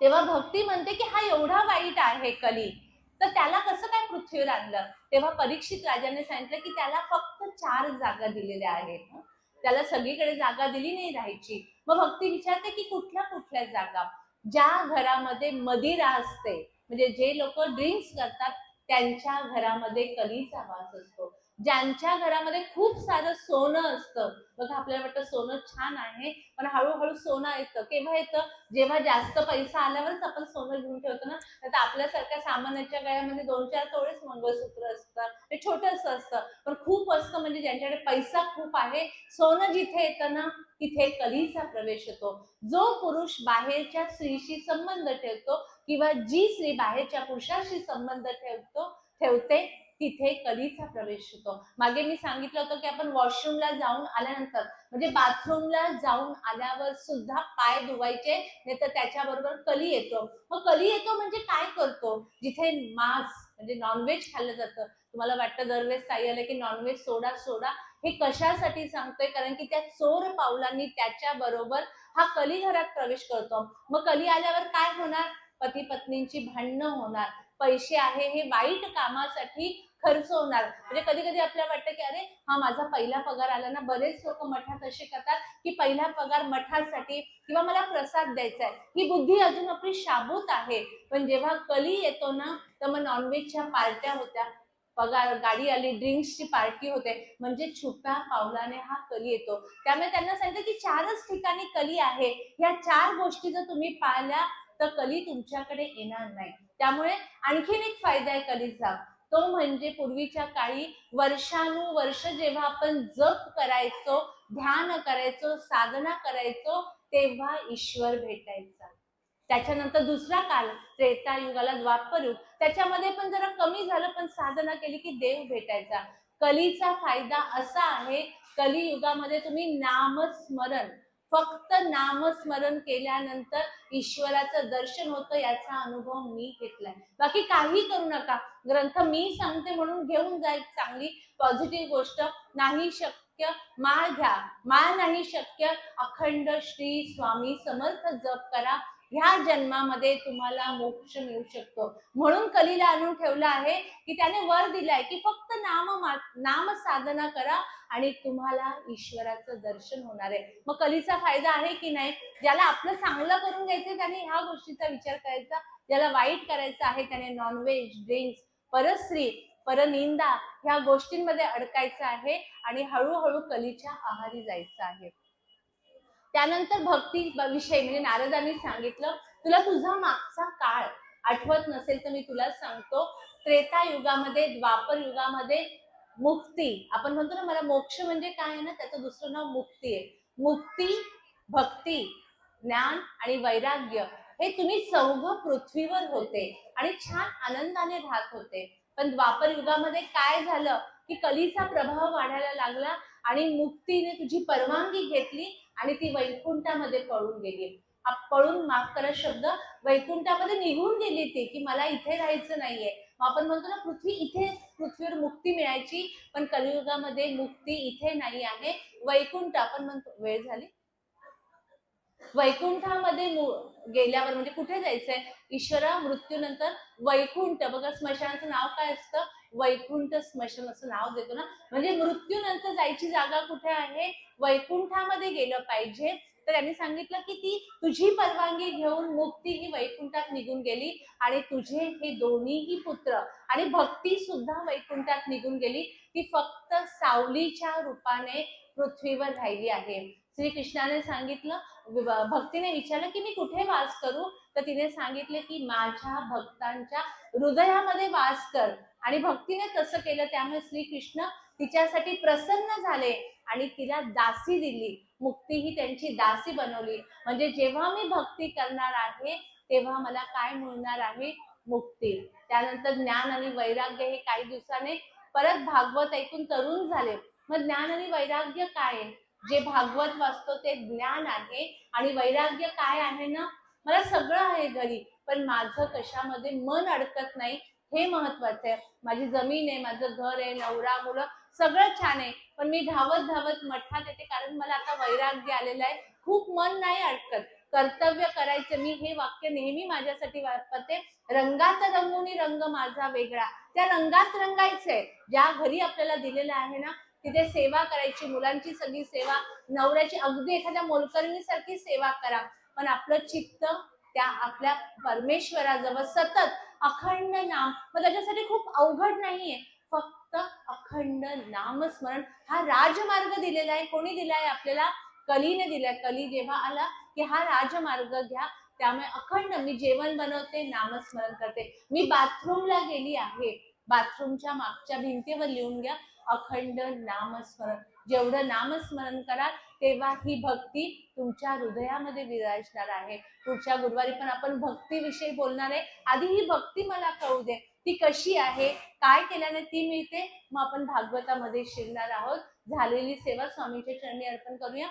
तेव्हा भक्ती म्हणते की हा एवढा वाईट आहे कली. तर त्याला कसं काय पृथ्वीवर आणलं? तेव्हा परीक्षित राजाने सांगितलं की त्याला फक्त चार जागा दिलेल्या आहेत. त्याला सगळीकडे जागा दिली नाही राहायची. मग भक्ती विचारते की कुठल्या कुठल्या जागा? ज्या घरामध्ये मदिरा असते म्हणजे जे लोक ड्रिंक्स करतात त्यांच्या घरामध्ये कलीचा वास असतो. ज्यांच्या घरामध्ये खूप सारं सोनं असतं. बघा आपल्याला वाटतं सोनं छान आहे पण हळूहळू सोनं येतं. केव्हा येतं? जेव्हा जास्त पैसा आल्यावरच आपण सोनं घेऊन ठेवतो ना? तर आपल्यासारख्या सामान्याच्या गळ्यामध्ये दोन चार तोळेच मंगळसूत्र असतं. ते छोटस असतं. पण खूप असतं म्हणजे ज्यांच्याकडे पैसा खूप आहे सोनं जिथे येतं ना तिथे कलीचा प्रवेश होतो जो पुरुष बाहेरच्या स्त्रीशी संबंध ठेवतो किंवा जी स्त्री बाहेरच्या पुरुषाशी संबंध ठेवतो ठेवते तिथे कलीचा प्रवेश होतो. मागे मी सांगितलं होतं की आपण वॉशरूमला जाऊन आल्यानंतर म्हणजे बाथरूमला जाऊन आल्यावर सुद्धा पाय धुवायचे नाही तर त्याच्याबरोबर कली येतो. मग कली येतो म्हणजे काय करतो? जिथे मांस म्हणजे नॉनव्हेज खाल्लं जातं. तुम्हाला वाटतं दरवेळेस काही आलं की नॉनव्हेज सोडा सोडा. हे कशासाठी सांगतोय? कारण की त्या चोर पावलांनी त्याच्या बरोबर हा कली घरात प्रवेश करतो. मग कली आल्यावर काय होणार? पती पत्नींची भांडणं होणार. पैसे आहे हे वाईट कामासाठी खर्च होणार म्हणजे कधी कधी आपल्याला वाटतं की अरे हा माझा पहिला पगार आला ना बरेच लोक मठात असे करतात की पहिला पगार मठासाठी किंवा मला प्रसाद द्यायचा आहे. ही बुद्धी अजून आपली शाबूत आहे. पण जेव्हा कली येतो ना तर मग नॉनव्हेजच्या पार्ट्या होत्या. पगार गाडी आली ड्रिंक्सची पार्टी होते. म्हणजे छुप्या पावलाने हा कली येतो. त्यामुळे त्यांना सांगितलं की चारच ठिकाणी कली आहे. या चार गोष्टी जर तुम्ही पाहिल्या तर कली तुमच्याकडे येणार नाही. त्यामुळे आणखीन एक फायदा आहे कलीचा तो म्हणजे पूर्वीच्या काळी वर्षानुवर्ष जेव्हा आपण जप करायचो ध्यान करायचो साधना करायचो तेव्हा ईश्वर भेटायचा. त्याच्यानंतर दुसरा काल त्रेता युगाला द्वापर युग त्याच्यामध्ये पण जरा कमी झालं पण साधना केली की देव भेटायचा. कलीचा फायदा असा आहे कलियुगामध्ये तुम्ही नामस्मरण फक्त नामस्मरण केल्यानंतर ईश्वराचं दर्शन होतं याचा अनुभव मी घेतलाय. बाकी काही करू नका. ग्रंथ मी सांगते म्हणून घेऊन जा एक चांगली पॉझिटिव्ह गोष्ट. नाही शक्य माळ घ्या. माळ नाही शक्य अखंड श्री स्वामी समर्थ जप करा. ह्या जन्मामध्ये तुम्हाला मोक्ष मिळू शकतो. म्हणून कलीला आणून ठेवलं आहे की त्याने वर दिलाय की फक्त नाम नाम साधना करा आणि तुम्हाला ईश्वराचं दर्शन होणार आहे. मग कलीचा फायदा आहे की नाही? ज्याला आपलं चांगलं करून घ्यायचं त्याने ह्या गोष्टीचा विचार करायचा. ज्याला वाईट करायचं आहे त्याने नॉनव्हेज ड्रिंक्स परस्त्री परनिंदा ह्या गोष्टींमध्ये अडकायचं आहे आणि हळूहळू कलीच्या आहारी जायचं आहे. त्यानंतर भक्ती विषय म्हणजे नारदांनी सांगितलं तुला तुझा मागचा काळ आठवत नसेल तर मी तुला सांगतो. त्रेता युगामध्ये द्वापर युगामध्ये मुक्ती. आपण म्हणतो ना मला मोक्ष म्हणजे काय आहे ना त्याचं दुसरं नाव मुक्ती आहे. मुक्ती भक्ती ज्ञान आणि वैराग्य हे तुम्ही चौघ पृथ्वीवर होते आणि छान आनंदाने राहत होते. पण द्वापर युगामध्ये काय झालं की कलीचा प्रभाव वाढायला लागला आणि मुक्तीने तुझी परवानगी घेतली आणि ती वैकुंठामध्ये पळून गेली. पळून माफ करा शब्द वैकुंठामध्ये निघून गेली ती की मला इथे राहायचं नाहीये. मग आपण म्हणतो ना पृथ्वी इथे पृथ्वीवर मुक्ती मिळायची पण कलियुगामध्ये मुक्ती इथे नाही आहे. वैकुंठ आपण म्हणतो वेळ झाली? वैकुंठामध्ये गेल्यावर म्हणजे कुठे जायचंय? ईश्वरा मृत्यूनंतर वैकुंठ. बघा स्मशानाचं नाव काय असतं? वैकुंठ स्मशान असं नाव देतो ना. म्हणजे मृत्यूनंतर जायची जागा कुठे आहे? वैकुंठामध्ये गेलं पाहिजे. तर त्यांनी सांगितलं की ती तुझी परवानगी घेऊन मुक्ती ही वैकुंठात निघून गेली आणि तुझे हे दोन्हीही पुत्र आणि भक्ती सुद्धा वैकुंठात निघून गेली. ती फक्त सावलीच्या रूपाने पृथ्वीवर राहिली आहे. श्रीकृष्णाने सांगितलं भक्तीने विचारलं की मी कुठे वास करू? तर तिने सांगितले की माझ्या भक्तांच्या हृदयामध्ये वास कर. आणि भक्तीने तसं केलं त्यामुळे श्रीकृष्ण तिच्यासाठी प्रसन्न झाले आणि तिला दासी दिली. मुक्ती ही त्यांची दासी बनवली. म्हणजे जेव्हा मी भक्ती करणार आहे तेव्हा मला काय मिळणार आहे? मुक्ती. त्यानंतर ज्ञान आणि वैराग्य हे काही दिवसाने परत भागवत ऐकून तरुण झाले. मग ज्ञान आणि वैराग्य काय आहे? जे भागवत वाचतो ते ज्ञान आहे. आणि वैराग्य काय आहे ना? मला सगळं आहे घरी पण माझं कशामध्ये मन अडकत नाही. हे महत्वाचं आहे. माझी जमीन आहे माझं घर आहे नवरा मुलं सगळं छान आहे. पण मी धावत धावत मठात येते कारण मला आता वैराग्य आलेलं आहे. खूप मन नाही अडकत. कर्तव्य करायचं. मी हे वाक्य नेहमी माझ्यासाठी वापरते. रंगात रंगुनी रंग माझा वेगळा. त्या रंगात रंगायचंय. ज्या घरी आपल्याला दिलेलं आहे ना तिथे सेवा करायची. मुलांची सगळी सेवा नवऱ्याची. अगदी एखाद्या मोलकरणीसारखी सेवा करा. पण आपलं चित्त त्या आपल्या परमेश्वराजवळ सतत अखंड नाम. मग त्याच्यासाठी खूप अवघड नाहीये. फक्त अखंड नामस्मरण हा राजमार्ग दिलेला आहे. कोणी दिलाय? आपल्याला कलीने दिलाय. कली जेव्हा आला की हा राजमार्ग घ्या. त्यामुळे अखंड मी जेवण बनवते नामस्मरण करते. मी बाथरूमला गेली आहे. बाथरूमच्या मागच्या भिंतीवर लिहून घ्या अखंड नामस्मरण. जेवढं नामस्मरण कराल तेव्हा ही भक्ती तुमच्या हृदयामध्ये विराजणार आहे. पुढच्या गुरुवारी पण आपण भक्तीविषयी बोलणार आहे. आधी ही भक्ती मला कळू दे. ती कशी आहे? काय केल्याने ती मिळते? मग आपण भागवतामध्ये शिरणार आहोत. झालेली सेवा स्वामीच्या चरणी अर्पण करूया.